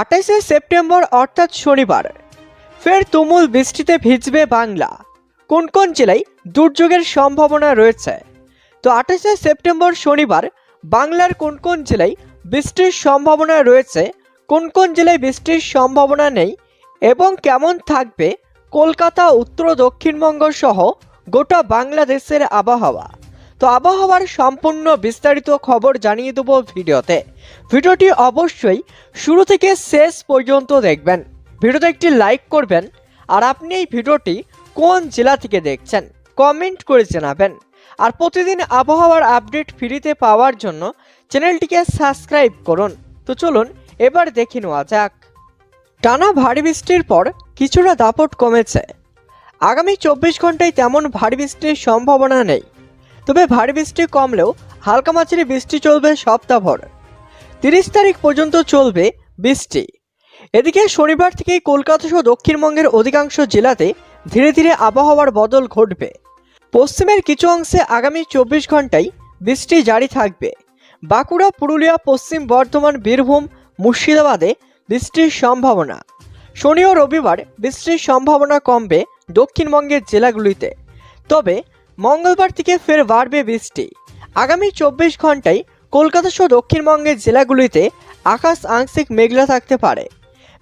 আঠাশে সেপ্টেম্বর অর্থাৎ শনিবার। ফের তুমুল বৃষ্টিতে ভিজবে বাংলা। কোন কোন জেলায় দুর্যোগের সম্ভাবনা রয়েছে? তো আঠাশে সেপ্টেম্বর শনিবার বাংলার কোন কোন জেলায় বৃষ্টির সম্ভাবনা রয়েছে? কোন কোন জেলায় বৃষ্টির সম্ভাবনা নেই? এবং কেমন থাকবে? কলকাতা, উত্তর দক্ষিণবঙ্গ সহ গোটা বাংলাদেশের আবহাওয়া। তো আবহাওয়ার সম্পূর্ণ বিস্তারিত খবর জানিয়ে দেবো ভিডিওতে। ভিডিওটি অবশ্যই শুরু থেকে শেষ পর্যন্ত দেখবেন। ভিডিওতে একটি লাইক করবেন আর আপনি এই ভিডিওটি কোন জেলা থেকে দেখছেন, কমেন্ট করে জানাবেন। আর প্রতিদিন আবহাওয়ার আপডেট ফ্রিতে পাওয়ার জন্য চ্যানেলটিকে সাবস্ক্রাইব করুন। তো চলুন, এবার দেখে নেওয়া যাক। টানা ভারী বৃষ্টির পর কিছুটা দাপট কমেছে। আগামী চব্বিশ ঘন্টায় তেমন ভারী বৃষ্টির সম্ভাবনা নেই। তবে ভারী বৃষ্টি কমলেও হালকা মাঝারি বৃষ্টি চলবে সপ্তাহভর। তিরিশ তারিখ পর্যন্ত চলবে বৃষ্টি। এদিকে শনিবার থেকেই কলকাতা সহ দক্ষিণবঙ্গের অধিকাংশ জেলাতে ধীরে ধীরে আবহাওয়ার বদল ঘটবে। পশ্চিমের কিছু অংশে আগামী চব্বিশ ঘন্টায় বৃষ্টি জারি থাকবে। বাঁকুড়া, পুরুলিয়া, পশ্চিম বর্ধমান, বীরভূম, মুর্শিদাবাদে বৃষ্টির সম্ভাবনা। শনি ও রবিবার বৃষ্টির সম্ভাবনা কমবে দক্ষিণবঙ্গের জেলাগুলিতে। তবে মঙ্গলবার থেকে ফের বাড়বে বৃষ্টি। আগামী চব্বিশ ঘন্টায় কলকাতা সহ দক্ষিণবঙ্গের জেলাগুলিতে আকাশ আংশিক মেঘলা থাকতে পারে।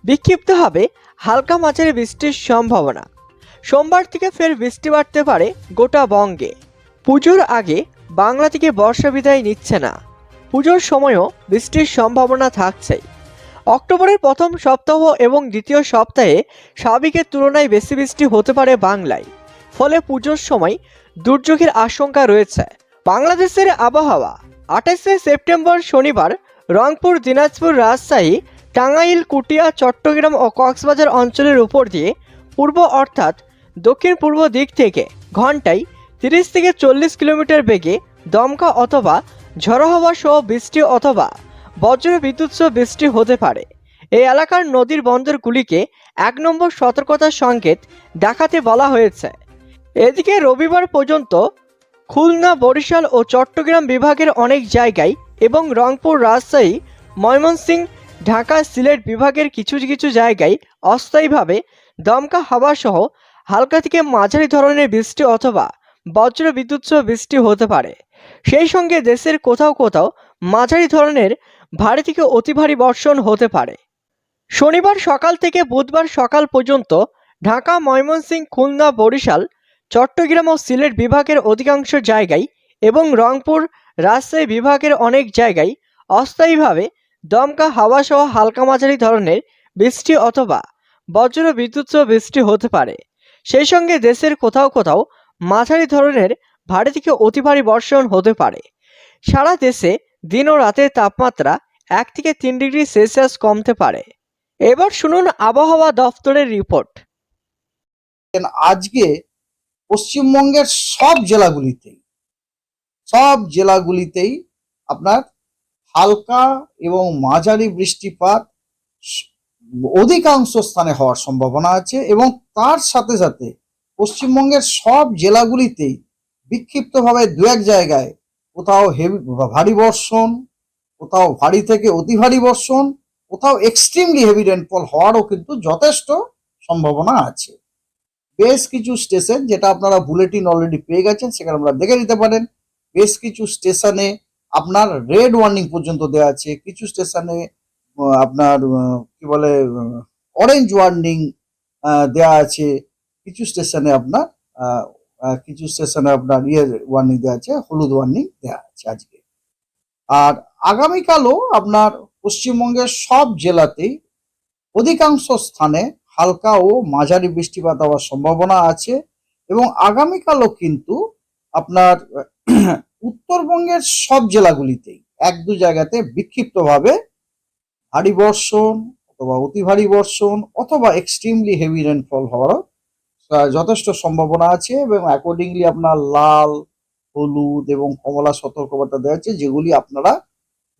বিক্ষিপ্তভাবে হালকা মাঝারি বৃষ্টির সম্ভাবনা। সোমবার থেকে ফের বৃষ্টি বাড়তে পারে গোটা বঙ্গে। পুজোর আগে বাংলা থেকে বর্ষা বিদায় নিচ্ছে না। পুজোর সময়ও বৃষ্টির সম্ভাবনা থাকছেই অক্টোবরের প্রথম সপ্তাহ এবং দ্বিতীয় সপ্তাহে স্বাভাবিকের তুলনায় বেশি বৃষ্টি হতে পারে বাংলায়। ফলে পুজোর সময় দুর্যোগের আশঙ্কা রয়েছে। বাংলাদেশের আবহাওয়া, আঠাশে সেপ্টেম্বর শনিবার রংপুর, দিনাজপুর, রাজশাহী, টাঙ্গাইল, কুটিয়া, চট্টগ্রাম ও কক্সবাজার অঞ্চলের উপর দিয়ে পূর্ব অর্থাৎ দক্ষিণ পূর্ব দিক থেকে ঘন্টায় তিরিশ থেকে চল্লিশ কিলোমিটার বেগে দমকা অথবা ঝড়ো হাওয়া সহ বৃষ্টি অথবা বজ্র বিদ্যুৎ সহ বৃষ্টি হতে পারে। এই এলাকার নদীর বন্দরগুলিকে এক নম্বর সতর্কতার সংকেত দেখাতে বলা হয়েছে। এদিকে রবিবার পর্যন্ত খুলনা, বরিশাল ও চট্টগ্রাম বিভাগের অনেক জায়গায় এবং রংপুর, রাজশাহী, ময়মনসিংহ, ঢাকা, সিলেট বিভাগের কিছু কিছু জায়গায় অস্থায়ীভাবে দমকা হাওয়া সহ হালকা থেকে মাঝারি ধরনের বৃষ্টি অথবা বজ্র বিদ্যুৎ সহ বৃষ্টি হতে পারে। সেই সঙ্গে দেশের কোথাও কোথাও মাঝারি ধরনের ভারী থেকে অতি ভারী বর্ষণ হতে পারে। শনিবার সকাল থেকে বুধবার সকাল পর্যন্ত ঢাকা, ময়মনসিংহ, খুলনা, বরিশাল চট্টগ্রাম ও সিলেট বিভাগের অধিকাংশ জায়গায় এবং রংপুর রাজশাহী বিভাগের অনেক জায়গায় অস্থায়ীভাবে দমকা হাওয়া সহ হালকা মাঝারি ধরনের বৃষ্টি অথবা বজ্র বিদ্যুৎ বৃষ্টি হতে পারে। সেই সঙ্গে দেশের কোথাও কোথাও মাঝারি ধরনের ভারী থেকে অতি ভারী বর্ষণ হতে পারে। সারা দেশে দিন ও রাতের তাপমাত্রা এক থেকে তিন ডিগ্রি সেলসিয়াস কমতে পারে। এবার শুনুন আবহাওয়া দফতরের রিপোর্ট। আজকে পশ্চিমবঙ্গের সব জেলাগুলিতেই সব জেলাগুলিতেই আপনার হালকা এবং মাঝারি বৃষ্টিপাত অধিকাংশ স্থানে হওয়ার সম্ভাবনা আছে এবং তার সাথে সাথে পশ্চিমবঙ্গের সব জেলাগুলিতেই বিক্ষিপ্তভাবে দু এক জায়গায় কোথাও হেভি ভারী বর্ষণ, কোথাও ভারী থেকে অতি ভারী বর্ষণ, কোথাও এক্সট্রিমলি হেভি রেনফল হওয়ারও কিন্তু যথেষ্ট সম্ভাবনা আছে। বেশ কিছু স্টেশন যেটা আপনারা বুলেটিন অলরেডি পেয়ে গেছেন, সেখানে আপনারা দেখে নিতে পারেন। বেশ কিছু স্টেশনে আপনার রেড ওয়ার্নিং পর্যন্ত দেওয়া আছে। কিছু স্টেশনে আপনার কি বলে অরেঞ্জ ওয়ার্নিং দেওয়া আছে। কিছু স্টেশনে আপনার কিছু স্টেশনে আপনার ইয়ে ওয়ার্নিং দেওয়া আছে, হলুদ ওয়ার্নিং দেওয়া আছে আজকে। আর আগামীকালও আপনার পশ্চিমবঙ্গের সব জেলাতেই অধিকাংশ স্থানে হালকা ও মাঝারি বৃষ্টিপাত হওয়ার সম্ভাবনা আছে এবং আগামীকালও কিন্তু আপনার উত্তরবঙ্গের সব জেলাগুলিতেই এক দু জায়গাতে বিক্ষিপ্তভাবে ভারী বর্ষণ অথবা অতি ভারী বর্ষণ অথবা এক্সট্রিমলি হেভি রেনফল হওয়ারও যথেষ্ট সম্ভাবনা আছে এবং অ্যাকর্ডিংলি আপনার লাল, হলুদ এবং কমলা সতর্কবার্তা দেওয়া আছে, যেগুলি আপনারা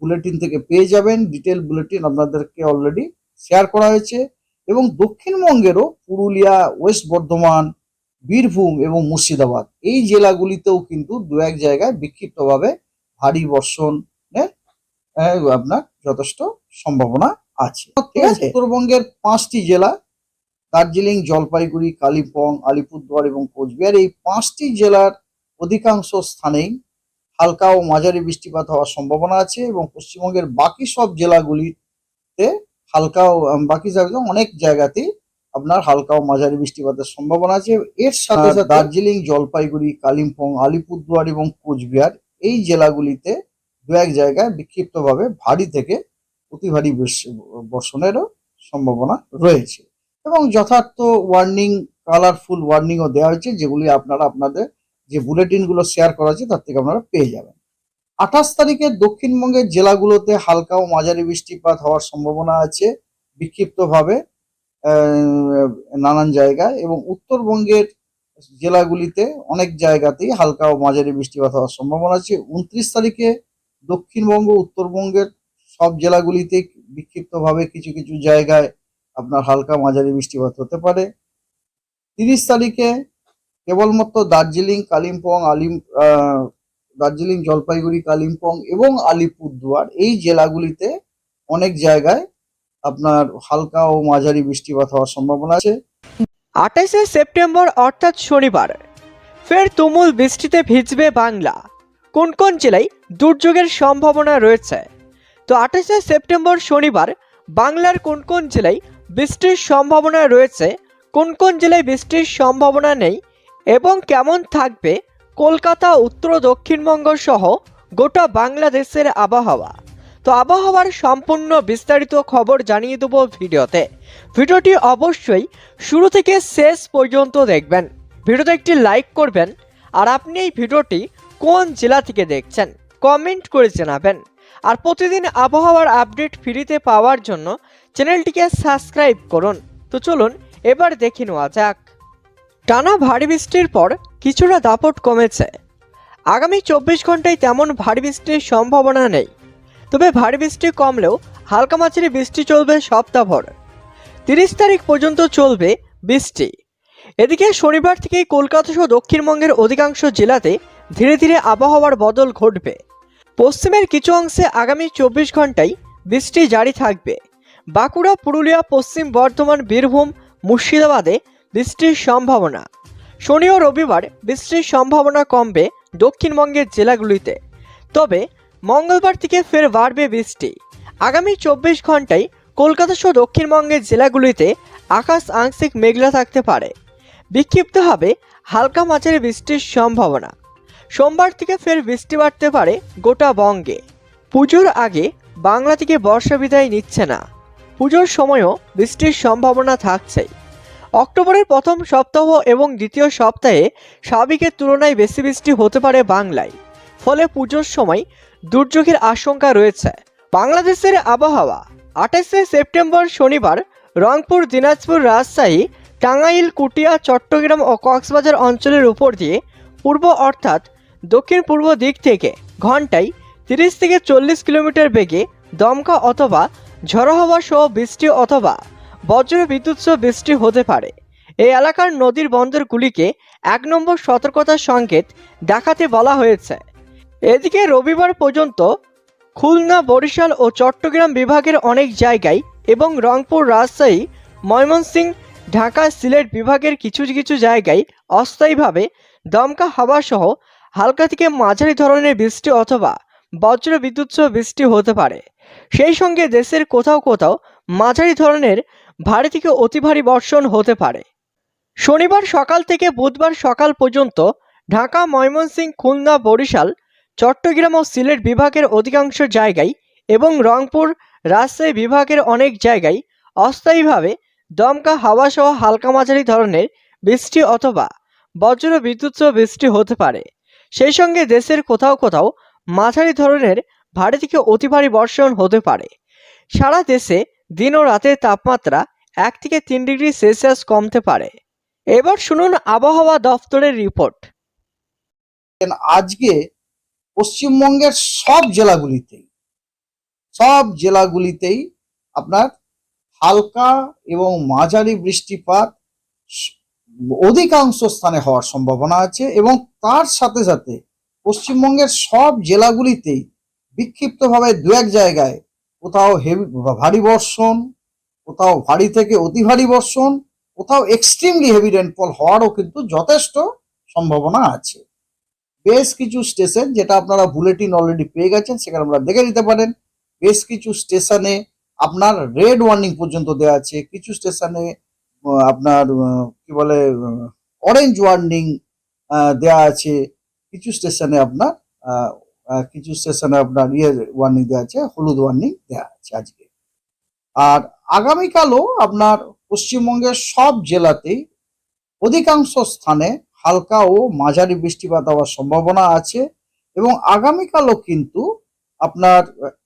বুলেটিন থেকে পেয়ে যাবেন। ডিটেল বুলেটিন আপনাদেরকে অলরেডি শেয়ার করা হয়েছে। এবং দক্ষিণবঙ্গেরও পুরুলিয়া, ওয়েস্ট বর্ধমান, বীরভূম এবং মুর্শিদাবাদ এই জেলাগুলিতেও কিন্তু দু এক জায়গায় বিক্ষিপ্তভাবে ভারী বর্ষণের আপনার যথেষ্ট সম্ভাবনা আছে। ঠিক আছে? উত্তরবঙ্গের পাঁচটি জেলা, দার্জিলিং, জলপাইগুড়ি, কালিম্পং, আলিপুরদুয়ার এবং কোচবিহার, এই পাঁচটি জেলার অধিকাংশ স্থানেই হালকা ও মাঝারি বৃষ্টিপাত হওয়ার সম্ভাবনা আছে এবং পশ্চিমবঙ্গের বাকি সব জেলাগুলিতে হালকা বাকি জায়গায় অনেক জায়গাতেই আপনার হালকা ও মাঝারি বৃষ্টিপাতের সম্ভাবনা আছে। এর সাথে সাথে দার্জিলিং জলপাইগুড়ি কালিম্পং আলিপুরদুয়ার এবং কোচবিহার এই জেলাগুলিতে দু এক জায়গায় বিক্ষিপ্তভাবে ভারী থেকে অতি ভারী বর্ষণেরও সম্ভাবনা রয়েছে। এবং যথার্থ ওয়ার্নিং কালারফুল ওয়ার্নিংও দেওয়া হয়েছে যেগুলি আপনারা আপনাদের যে বুলেটিনগুলো শেয়ার করা আছে তার থেকে আপনারা পেয়ে যাবেন। আঠাশ তারিখে দক্ষিণবঙ্গের জেলাগুলোতে হালকা ও মাঝারি বৃষ্টিপাত হওয়ার সম্ভাবনা আছে বিক্ষিপ্তভাবে নানান জায়গায় এবং উত্তরবঙ্গের জেলাগুলিতে অনেক জায়গাতেই হালকা ও মাঝারি বৃষ্টিপাত হওয়ার সম্ভাবনা আছে। উনত্রিশ তারিখে দক্ষিণবঙ্গ, উত্তরবঙ্গের সব জেলাগুলিতে বিক্ষিপ্তভাবে কিছু কিছু জায়গায় আপনার হালকা মাঝারি বৃষ্টিপাত হতে পারে। তিরিশ তারিখে কেবলমাত্র দার্জিলিং, কালিম্পং, আলিম দার্জিলিং, জলপাইগুড়ি, কালিম্পং এবং আলিপুরদুয়ার এই জেলাগুলিতে অনেক জায়গায় আপনার হালকা ও মাঝারি বৃষ্টিপাত হওয়ার সম্ভাবনা আছে। আঠাশে সেপ্টেম্বর অর্থাৎ শনিবার, ফের তুমুল বৃষ্টিতে ভিজবে বাংলা। কোন কোন জেলায় দুর্যোগের সম্ভাবনা রয়েছে? তো আঠাশে সেপ্টেম্বর শনিবার, বাংলার কোন কোন জেলায় বৃষ্টির সম্ভাবনা রয়েছে? কোন কোন জেলায় বৃষ্টির সম্ভাবনা নেই? এবং কেমন থাকবে? কলকাতা, উত্তর, দক্ষিণবঙ্গ সহ গোটা বাংলাদেশের আবহাওয়া। তো আবহাওয়ার সম্পূর্ণ বিস্তারিত খবর জানিয়ে দেবো ভিডিওতে। ভিডিওটি অবশ্যই শুরু থেকে শেষ পর্যন্ত দেখবেন। ভিডিওতে একটি লাইক করবেন আর আপনি এই ভিডিওটি কোন জেলা থেকে দেখছেন, কমেন্ট করে জানাবেন। আর প্রতিদিন আবহাওয়ার আপডেট ফ্রিতে পাওয়ার জন্য চ্যানেলটিকে সাবস্ক্রাইব করুন। তো চলুন, এবার দেখে নেওয়া যাক। টানা ভারী বৃষ্টির পর কিছুটা দাপট কমেছে। আগামী চব্বিশ ঘন্টায় তেমন ভারী বৃষ্টির সম্ভাবনা নেই। তবে ভারী বৃষ্টি কমলেও হালকা মাঝারি বৃষ্টি চলবে সপ্তাহভর। তিরিশ তারিখ পর্যন্ত চলবে বৃষ্টি। এদিকে শনিবার থেকেই কলকাতা সহ দক্ষিণবঙ্গের অধিকাংশ জেলাতে ধীরে ধীরে আবহাওয়ার বদল ঘটবে। পশ্চিমের কিছু অংশে আগামী চব্বিশ ঘন্টায় বৃষ্টি জারি থাকবে। বাঁকুড়া, পুরুলিয়া, পশ্চিম বর্ধমান, বীরভূম, মুর্শিদাবাদে বৃষ্টির সম্ভাবনা। শনি ও রবিবার বৃষ্টির সম্ভাবনা কমবে দক্ষিণবঙ্গের জেলাগুলিতে। তবে মঙ্গলবার থেকে ফের বাড়বে বৃষ্টি। আগামী চব্বিশ ঘন্টায় কলকাতা সহ দক্ষিণবঙ্গের জেলাগুলিতে আকাশ আংশিক মেঘলা থাকতে পারে। বিক্ষিপ্ত হবে হালকা মাঝারি বৃষ্টির সম্ভাবনা। সোমবার থেকে ফের বৃষ্টি বাড়তে পারে গোটা বঙ্গে। পুজোর আগে বাংলা থেকে বর্ষা বিদায় নিচ্ছে না। পুজোর সময়ও বৃষ্টির সম্ভাবনা থাকছেই। অক্টোবরের প্রথম সপ্তাহ এবং দ্বিতীয় সপ্তাহে স্বাভাবিকের তুলনায় বেশি বৃষ্টি হতে পারে বাংলায়। ফলে পুজোর সময় দুর্যোগের আশঙ্কা রয়েছে। বাংলাদেশের আবহাওয়া, আঠাশে সেপ্টেম্বর শনিবার রংপুর, দিনাজপুর, রাজশাহী, টাঙ্গাইল, কুটিয়া, চট্টগ্রাম ও কক্সবাজার অঞ্চলের উপর দিয়ে পূর্ব অর্থাৎ দক্ষিণ পূর্ব দিক থেকে ঘন্টায় তিরিশ থেকে চল্লিশ কিলোমিটার বেগে দমকা অথবা ঝড়ো হওয়া সহ বৃষ্টি অথবা বজ্র বিদ্যুৎ সহ বৃষ্টি হতে পারে। এই এলাকার নদীর বন্দরগুলিকে এক নম্বর সতর্কতার সংকেত দেখাতে বলা হয়েছে। এদিকে রবিবার পর্যন্ত খুলনা, বরিশাল ও চট্টগ্রাম বিভাগের অনেক জায়গায় এবং রংপুর, রাজশাহী, ময়মনসিংহ, ঢাকা, সিলেট বিভাগের কিছু কিছু জায়গায় অস্থায়ীভাবে দমকা হাওয়া সহ হালকা থেকে মাঝারি ধরনের বৃষ্টি অথবা বজ্র বিদ্যুৎ সহ বৃষ্টি হতে পারে। সেই সঙ্গে দেশের কোথাও কোথাও মাঝারি ধরনের ভারী থেকে অতি ভারী বর্ষণ হতে পারে। শনিবার সকাল থেকে বুধবার সকাল পর্যন্ত ঢাকা, ময়মনসিংহ, খুলনা, বরিশাল, চট্টগ্রাম ও সিলেট বিভাগের অধিকাংশ জায়গায় এবং রংপুর, রাজশাহী বিভাগের অনেক জায়গায় অস্থায়ীভাবে দমকা হাওয়া সহ হালকা মাঝারি ধরনের বৃষ্টি অথবা বজ্র বিদ্যুৎ সহ বৃষ্টি হতে পারে। সেই সঙ্গে দেশের কোথাও কোথাও মাঝারি ধরনের ভারী থেকে অতি ভারী বর্ষণ হতে পারে। সারা দেশে দিন ও রাতের তাপমাত্রা এক থেকে তিন ডিগ্রি সেলসিয়াস কমতে পারে। এবার শুনুন আবহাওয়া দফতরের রিপোর্ট। আজকে পশ্চিমবঙ্গের সব জেলাগুলিতেই সব জেলাগুলিতেই আপনার হালকা এবং মাঝারি বৃষ্টিপাত অধিকাংশ স্থানে হওয়ার সম্ভাবনা আছে এবং তার সাথে সাথে পশ্চিমবঙ্গের সব জেলাগুলিতেই বিক্ষিপ্তভাবে দু এক জায়গায় কোথাও হেভি ভারী বর্ষণ, কোথাও ভারী থেকে অতি ভারী বর্ষণ, কোথাও এক্সট্রিমলি হেভি রেনফল হওয়ারও কিন্তু যথেষ্ট সম্ভাবনা আছে। বেশ কিছু স্টেশন যেটা আপনারা বুলেটিন অলরেডি পেয়ে গেছেন, সেখানে আপনারা দেখে নিতে পারেন। বেশ কিছু স্টেশনে আপনার রেড ওয়ার্নিং পর্যন্ত দেওয়া আছে। কিছু স্টেশনে আপনার কি বলে অরেঞ্জ ওয়ার্নিং দেওয়া আছে। কিছু স্টেশনে আপনার কিছু স্টেশনে আপনার ইয়ে ওয়ার্নিং দেওয়া আছে, হলুদ ওয়ার্নিং দেওয়া আছে আজকে। আর আগামীকালও আপনার পশ্চিমবঙ্গের সব জেলাতেই অধিকাংশ স্থানে হালকা ও মাঝারি বৃষ্টিপাত হওয়ার সম্ভাবনা আছে এবং আগামীকালও কিন্তু আপনার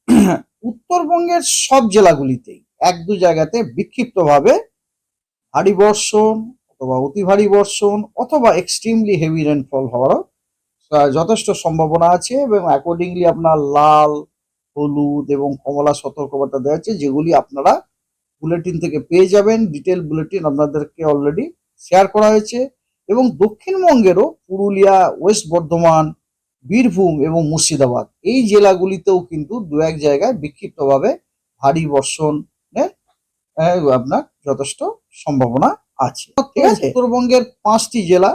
উত্তরবঙ্গের সব জেলাগুলিতেই এক দু জায়গাতে বিক্ষিপ্তভাবে ভারী বর্ষণ অথবা অতি ভারী বর্ষণ অথবা এক্সট্রিমলি হেভি রেনফল হওয়ারও যথেষ্ট সম্ভাবনা আছে এবং অ্যাকর্ডিংলি আপনার লাল হলুদ এবং কমলা সতর্কবার্তা দেওয়া আছে যেগুলি আপনারা বুলেটিন থেকে পেয়ে যাবেন। ডিটেল বুলেটিন আপনাদেরকে অলরেডি শেয়ার করা হয়েছে। এবং দক্ষিণবঙ্গেরও পুরুলিয়া ওয়েস্ট বর্ধমান বীরভূম এবং মুর্শিদাবাদ এই জেলাগুলিতেও কিন্তু দু এক জায়গায় বিক্ষিপ্তভাবে ভারী বর্ষণের আহ, আপনার যথেষ্ট সম্ভাবনা আছে। ঠিক আছে? উত্তরবঙ্গের পাঁচটি জেলা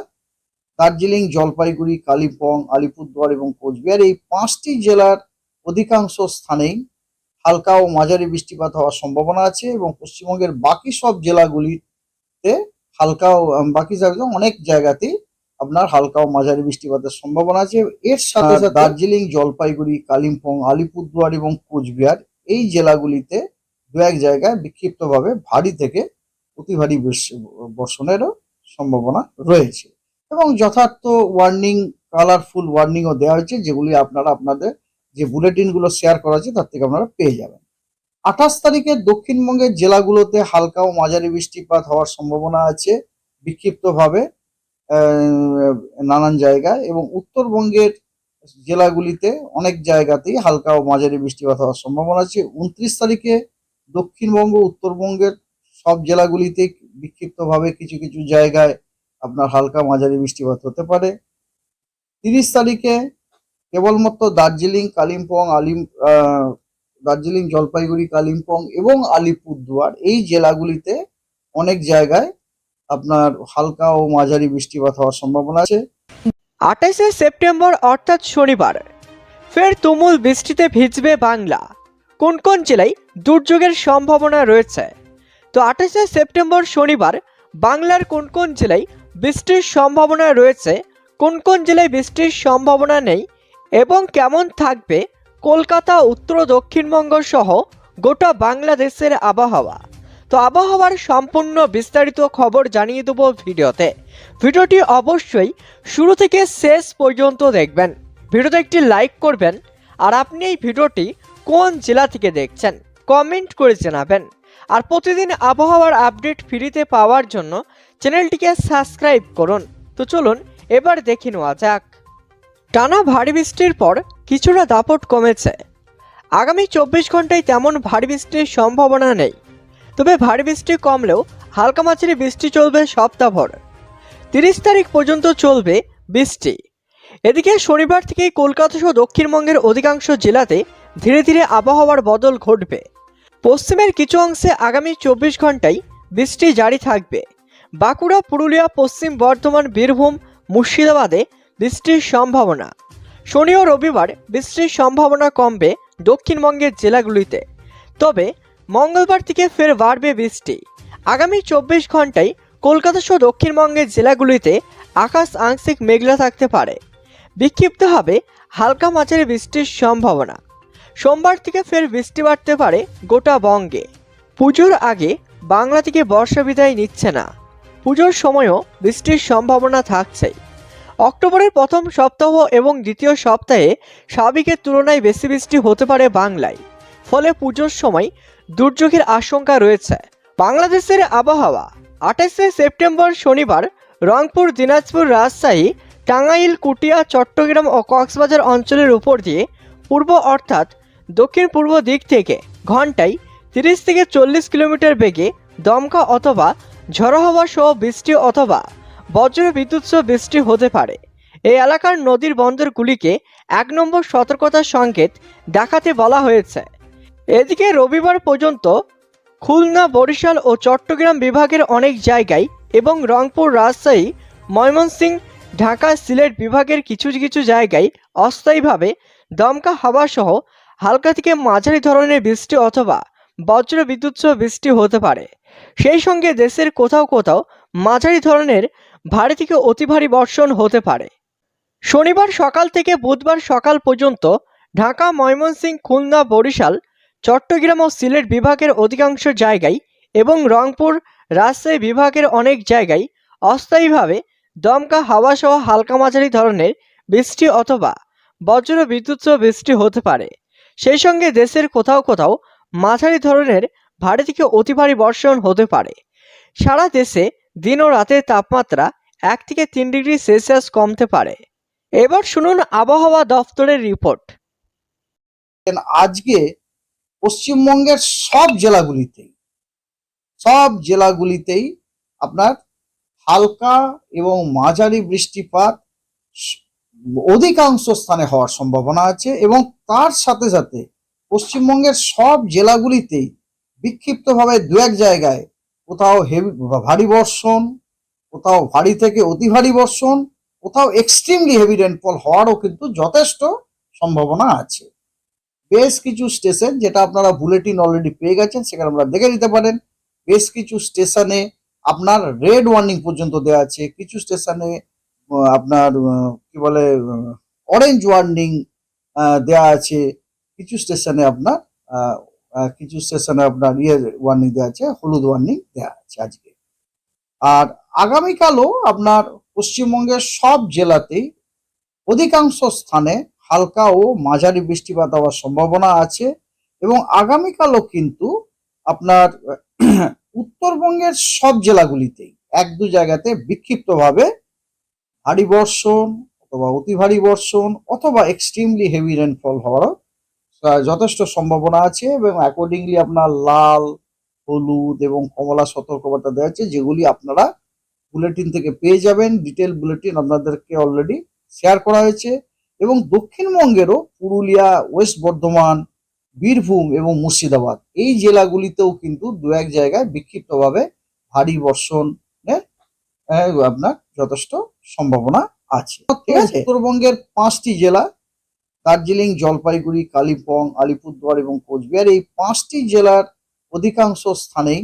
দার্জিলিং জলপাইগুড়ি কালিম্পং আলিপুরদুয়ার এবং কোচবিহার এই পাঁচটি জেলার অধিকাংশ স্থানেই হালকা ও মাঝারি বৃষ্টিপাত হওয়ার সম্ভাবনা আছে এবং পশ্চিমবঙ্গের বাকি সব জেলাগুলিতে হালকা ও বাকি জায়গায় অনেক জায়গাতেই আপনার হালকা ও মাঝারি বৃষ্টিপাতের সম্ভাবনা আছে। এর সাথে সাথে দার্জিলিং জলপাইগুড়ি কালিম্পং আলিপুরদুয়ার এবং কোচবিহার এই জেলাগুলিতে দু এক জায়গায় বিক্ষিপ্তভাবে ভারী থেকে অতি ভারী বর্ষণেরও সম্ভাবনা রয়েছে। এবং যথার্থ ওয়ার্নিং কালারফুল ওয়ার্নিংও দেওয়া হয়েছে, যেগুলি আপনারা আপনাদের যে বুলেটিনগুলো শেয়ার করা আছে, তার থেকে আপনারা পেয়ে যাবেন। আঠাশ তারিখে দক্ষিণবঙ্গের জেলাগুলোতে হালকা ও মাঝারি বৃষ্টিপাত হওয়ার সম্ভাবনা আছে, বিক্ষিপ্তভাবে নানান জায়গায় এবং উত্তরবঙ্গের জেলাগুলিতে অনেক জায়গাতেই হালকা ও মাঝারি বৃষ্টিপাত হওয়ার সম্ভাবনা আছে। উনত্রিশ তারিখে দক্ষিণবঙ্গ, উত্তরবঙ্গের সব জেলাগুলিতে বিক্ষিপ্তভাবে কিছু কিছু জায়গায় আপনার হালকা মাঝারি বৃষ্টিপাত হতে পারে। তিরিশ তারিখে কেবলমাত্র দার্জিলিং, কালিম্পং, আলিম দার্জিলিং, জলপাইগুড়ি, কালিম্পং এবং আলিপুরদুয়ার এই জেলাগুলিতে অনেক জায়গায় আপনার হালকা ও মাঝারি বৃষ্টিপাত হওয়ার সম্ভাবনা আছে। আঠাশে সেপ্টেম্বর অর্থাৎ শনিবার। ফের তুমুল বৃষ্টিতে ভিজবে বাংলা। কোন কোন জেলায় দুর্যোগের সম্ভাবনা রয়েছে? তো আঠাশে সেপ্টেম্বর শনিবার বাংলার কোন কোন জেলায় বৃষ্টির সম্ভাবনা রয়েছে, কোন কোন জেলায় বৃষ্টির সম্ভাবনা নেই এবং কেমন থাকবে কলকাতা, উত্তর দক্ষিণবঙ্গ সহ গোটা বাংলাদেশের আবহাওয়া। তো আবহাওয়ার সম্পূর্ণ বিস্তারিত খবর জানিয়ে দেবো ভিডিওতে। ভিডিওটি অবশ্যই শুরু থেকে শেষ পর্যন্ত দেখবেন। ভিডিওতে একটি লাইক করবেন আর আপনি এই ভিডিওটি কোন জেলা থেকে দেখছেন, কমেন্ট করে জানাবেন। আর প্রতিদিন আবহাওয়ার আপডেট ফ্রিতে পাওয়ার জন্য চ্যানেলটিকে সাবস্ক্রাইব করুন। তো চলুন, এবার দেখে নেওয়া যাক। টানা ভারী বৃষ্টির পর কিছুটা দাপট কমেছে। আগামী চব্বিশ ঘন্টায় তেমন ভারী বৃষ্টির সম্ভাবনা নেই। তবে ভারী বৃষ্টি কমলেও হালকা মাঝারি বৃষ্টি চলবে সপ্তাহভর। তিরিশ তারিখ পর্যন্ত চলবে বৃষ্টি। এদিকে শনিবার থেকে কলকাতা সহ দক্ষিণবঙ্গের অধিকাংশ জেলাতে ধীরে ধীরে আবহাওয়ার বদল ঘটবে। পশ্চিমের কিছু অংশে আগামী চব্বিশ ঘন্টায় বৃষ্টি জারি থাকবে। বাঁকুড়া, পুরুলিয়া, পশ্চিম বর্ধমান, বীরভূম, মুর্শিদাবাদে বৃষ্টির সম্ভাবনা। শনি ও রবিবার বৃষ্টির সম্ভাবনা কমবে দক্ষিণবঙ্গের জেলাগুলিতে। তবে মঙ্গলবার থেকে ফের বাড়বে বৃষ্টি। আগামী চব্বিশ ঘন্টায় কলকাতা সহ দক্ষিণবঙ্গের জেলাগুলিতে আকাশ আংশিক মেঘলা থাকতে পারে। বিক্ষিপ্ত হবে হালকা মাঝারি বৃষ্টির সম্ভাবনা। সোমবার থেকে ফের বৃষ্টি বাড়তে পারে গোটা বঙ্গে। পুজোর আগে বাংলা থেকে বর্ষা বিদায় নিচ্ছে না। পুজোর সময়ও বৃষ্টির সম্ভাবনা থাকছেই। অক্টোবরের প্রথম সপ্তাহ এবং দ্বিতীয় সপ্তাহে স্বাভাবিকের তুলনায় বেশি বৃষ্টি হতে পারে বাংলায়। ফলে পুজোর সময় দুর্যোগের আশঙ্কা রয়েছে। বাংলাদেশের আবহাওয়া, আঠাশে সেপ্টেম্বর শনিবার রংপুর, দিনাজপুর, রাজশাহী, টাঙ্গাইল, কুটিয়া, চট্টগ্রাম ও কক্সবাজার অঞ্চলের উপর দিয়ে পূর্ব অর্থাৎ দক্ষিণ পূর্ব দিক থেকে ঘন্টায় তিরিশ থেকে চল্লিশ কিলোমিটার বেগে দমকা অথবা ঝড়ো হাওয়া সহ বৃষ্টি অথবা বজ্র বিদ্যুৎ সহ বৃষ্টি হতে পারে। এই এলাকার নদীর বন্দরগুলিকে এক নম্বর সতর্কতার সংকেত দেখাতে বলা হয়েছে। এদিকে রবিবার পর্যন্ত খুলনা, বরিশাল ও চট্টগ্রাম বিভাগের অনেক জায়গায় এবং রংপুর, রাজশাহী, ময়মনসিংহ, ঢাকা, সিলেট বিভাগের কিছু কিছু জায়গায় অস্থায়ীভাবে দমকা হাওয়া সহ হালকা থেকে মাঝারি ধরনের বৃষ্টি অথবা বজ্র বিদ্যুৎ সহ বৃষ্টি হতে পারে। সেই সঙ্গে দেশের কোথাও কোথাও মাঝারি ধরনের ভারী থেকে অতি ভারী বর্ষণ হতে পারে। শনিবার সকাল থেকে বুধবার সকাল পর্যন্ত ঢাকা, ময়মনসিংহ, খুলনা, বরিশাল, চট্টগ্রাম ও সিলেট বিভাগের অধিকাংশ জায়গায় এবং রংপুর, রাজশাহী বিভাগের অনেক জায়গায় অস্থায়ীভাবে দমকা হাওয়া সহ হালকা মাঝারি ধরনের বৃষ্টি অথবা বজ্র বিদ্যুৎ বৃষ্টি হতে পারে। সেই সঙ্গে দেশের কোথাও কোথাও মাঝারি ধরনের ভারী থেকে অতি ভারী বর্ষণ হতে পারে। সারা দেশে দিন ও রাতের তাপমাত্রা এক থেকে তিন ডিগ্রি সেলসিয়াস কমতে পারে। এবার শুনুন আবহাওয়া দফতরের রিপোর্ট। আজকে পশ্চিমবঙ্গের সব জেলাগুলিতেই সব জেলাগুলিতেই আপনার হালকা এবং মাঝারি বৃষ্টিপাত অধিকাংশ স্থানে হওয়ার সম্ভাবনা আছে এবং তার সাথে সাথে পশ্চিমবঙ্গের সব জেলাগুলিতেই বিক্ষিপ্তভাবে দু এক জায়গায়। কোথাও হেভি ভারী বর্ষণ, কোথাও ভারী থেকে অতি ভারী বর্ষণ, কোথাও এক্সট্রিমলি হেভি রেনফল হওয়ারও কিন্তু যথেষ্ট সম্ভাবনা আছে। বেশ কিছু স্টেশন যেটা আপনারা বুলেটিন অলরেডি পেয়ে গেছেন, সেখানে আপনারা দেখে নিতে পারেন। বেশ কিছু স্টেশনে আপনার রেড ওয়ার্নিং পর্যন্ত দেওয়া আছে। কিছু স্টেশনে আপনার কি বলে অরেঞ্জ ওয়ার্নিং দেওয়া আছে। কিছু স্টেশনে আপনার কিছু স্টেশনে আপনার ইয়ে ওয়ার্নিং দেওয়া আছে হলুদ ওয়ার্নিং দেওয়া আছে আজকে। আর আগামীকালও আপনার পশ্চিমবঙ্গের সব জেলাতেই অধিকাংশ স্থানে হালকা ও মাঝারি বৃষ্টিপাত হওয়ার সম্ভাবনা আছে এবং আগামীকালও কিন্তু আপনার উত্তরবঙ্গের সব জেলাগুলিতেই এক দু জায়গাতে বিক্ষিপ্তভাবে ভারী বর্ষণ অথবা অতি ভারী বর্ষণ অথবা এক্সট্রিমলি হেভি রেনফল হওয়ারও আহ, যথেষ্ট সম্ভাবনা আছে এবং অ্যাকর্ডিংলি আপনার লাল হলুদ এবং কমলা সতর্কবার্তা দেওয়া আছে যেগুলি আপনারা বুলেটিন থেকে পেয়ে যাবেন। ডিটেল বুলেটিন আপনাদেরকে অলরেডি শেয়ার করা হয়েছে। এবং দক্ষিণবঙ্গেরও পুরুলিয়া ওয়েস্ট বর্ধমান বীরভূম এবং মুর্শিদাবাদ এই জেলাগুলিতেও কিন্তু দু এক জায়গায় বিক্ষিপ্তভাবে ভারী বর্ষণের আপনার যথেষ্ট সম্ভাবনা আছে। ঠিক আছে। উত্তরবঙ্গের পাঁচটি জেলা দার্জিলিং জলপাইগুড়ি কালিম্পং আলিপুরদুয়ার এবং কোচবিহার এই পাঁচটি জেলার অধিকাংশ স্থানেই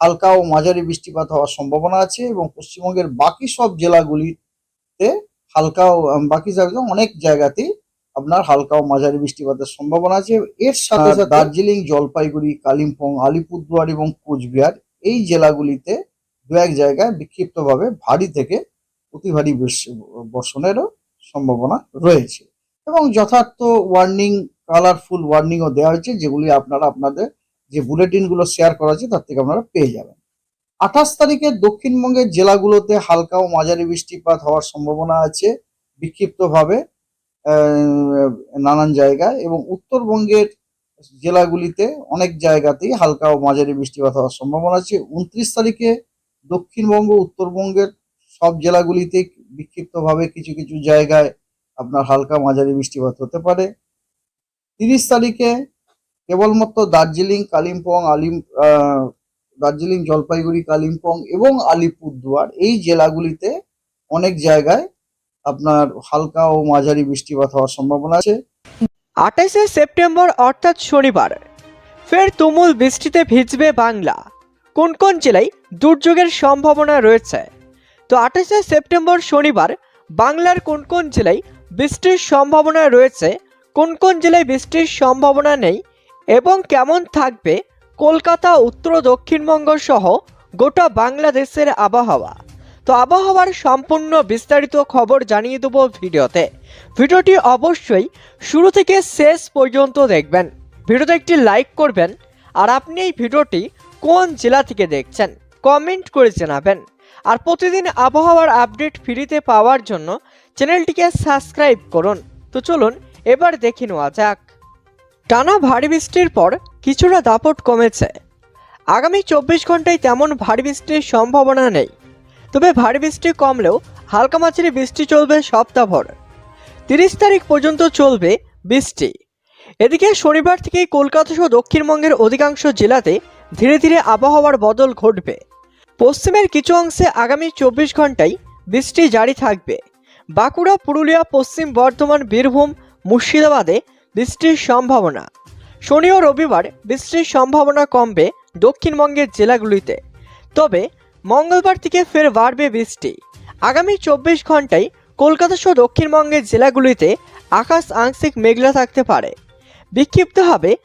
হালকা ও মাঝারি বৃষ্টিপাত হওয়ার সম্ভাবনা আছে এবং পশ্চিমবঙ্গের বাকি সব জেলাগুলিতে হালকা ও বাকি জায়গায় অনেক জায়গাতেই আপনার হালকা ও মাঝারি বৃষ্টিপাতের সম্ভাবনা আছে। এর সাথে সাথে দার্জিলিং জলপাইগুড়ি কালিম্পং আলিপুরদুয়ার এবং কোচবিহার এই জেলাগুলিতে দু এক জায়গায় বিক্ষিপ্তভাবে ভারী থেকে অতি ভারী বর্ষণেরও সম্ভাবনা রয়েছে। এবং যথার্থ ওয়ার্নিং কালারফুল ওয়ার্নিংও দেওয়া হয়েছে, যেগুলি আপনারা আপনাদের যে বুলেটিনগুলো শেয়ার করা হয়েছে তার থেকে আপনারা পেয়ে যাবেন। আঠাশ তারিখে দক্ষিণবঙ্গের জেলাগুলোতে হালকা ও মাঝারি বৃষ্টিপাত হওয়ার সম্ভাবনা আছে, বিক্ষিপ্তভাবে নানান জায়গায়, এবং উত্তরবঙ্গের জেলাগুলিতে অনেক জায়গাতেই হালকা ও মাঝারি বৃষ্টিপাত হওয়ার সম্ভাবনা আছে। উনত্রিশ তারিখে দক্ষিণবঙ্গ, উত্তরবঙ্গের সব জেলাগুলিতে বিক্ষিপ্তভাবে কিছু কিছু জায়গায় আপনার হালকা মাঝারি বৃষ্টিপাত হতে পারে। তিরিশ তারিখে কেবলমাত্র দার্জিলিং, কালিম্পং, আলিম দার্জিলিং, জলপাইগুড়ি, কালিম্পং এবং আলিপুরদুয়ার এই জেলাগুলিতে অনেক জায়গায় আপনার হালকা ও মাঝারি বৃষ্টিপাত হওয়ার সম্ভাবনা আছে। আঠাশে সেপ্টেম্বর অর্থাৎ শনিবার, ফের তুমুল বৃষ্টিতে ভিজবে বাংলা। কোন কোন জেলায় দুর্যোগের সম্ভাবনা রয়েছে? তো আঠাশে সেপ্টেম্বর শনিবার, বাংলার কোন কোন জেলায় বৃষ্টির সম্ভাবনা রয়েছে, কোন কোন জেলায় বৃষ্টির সম্ভাবনা নেই এবং কেমন থাকবে কলকাতা, উত্তর, দক্ষিণবঙ্গ সহ গোটা বাংলাদেশের আবহাওয়া। তো আবহাওয়ার সম্পূর্ণ বিস্তারিত খবর জানিয়ে দেবো ভিডিওতে। ভিডিওটি অবশ্যই শুরু থেকে শেষ পর্যন্ত দেখবেন। ভিডিওতে একটি লাইক করবেন আর আপনি এই ভিডিওটি কোন জেলা থেকে দেখছেন, কমেন্ট করে জানাবেন। আর প্রতিদিন আবহাওয়ার আপডেট ফ্রিতে পাওয়ার জন্য চ্যানেলটিকে সাবস্ক্রাইব করুন। তো চলুন, এবার দেখে নেওয়া যাক। টানা ভারী বৃষ্টির পর কিছুটা দাপট কমেছে। আগামী চব্বিশ ঘন্টায় তেমন ভারী বৃষ্টির সম্ভাবনা নেই। তবে ভারী বৃষ্টি কমলেও হালকা মাঝারি বৃষ্টি চলবে সপ্তাহভর। তিরিশ তারিখ পর্যন্ত চলবে বৃষ্টি। এদিকে শনিবার থেকেই কলকাতা সহ দক্ষিণবঙ্গের অধিকাংশ জেলাতে ধীরে ধীরে আবহাওয়ার বদল ঘটবে। পশ্চিমের কিছু অংশে আগামী চব্বিশ ঘন্টায় বৃষ্টি জারি থাকবে। বাঁকুড়া, পুরুলিয়া, পশ্চিম বর্ধমান, বীরভূম, মুর্শিদাবাদে বৃষ্টির সম্ভাবনা। শনি ও রবিবার বৃষ্টির সম্ভাবনা কমবে দক্ষিণবঙ্গের জেলাগুলিতে। তবে মঙ্গলবার থেকে ফের বাড়বে বৃষ্টি। আগামী চব্বিশ ঘন্টায় কলকাতা সহ দক্ষিণবঙ্গের জেলাগুলিতে আকাশ আংশিক মেঘলা থাকতে পারে। বিক্ষিপ্তভাবে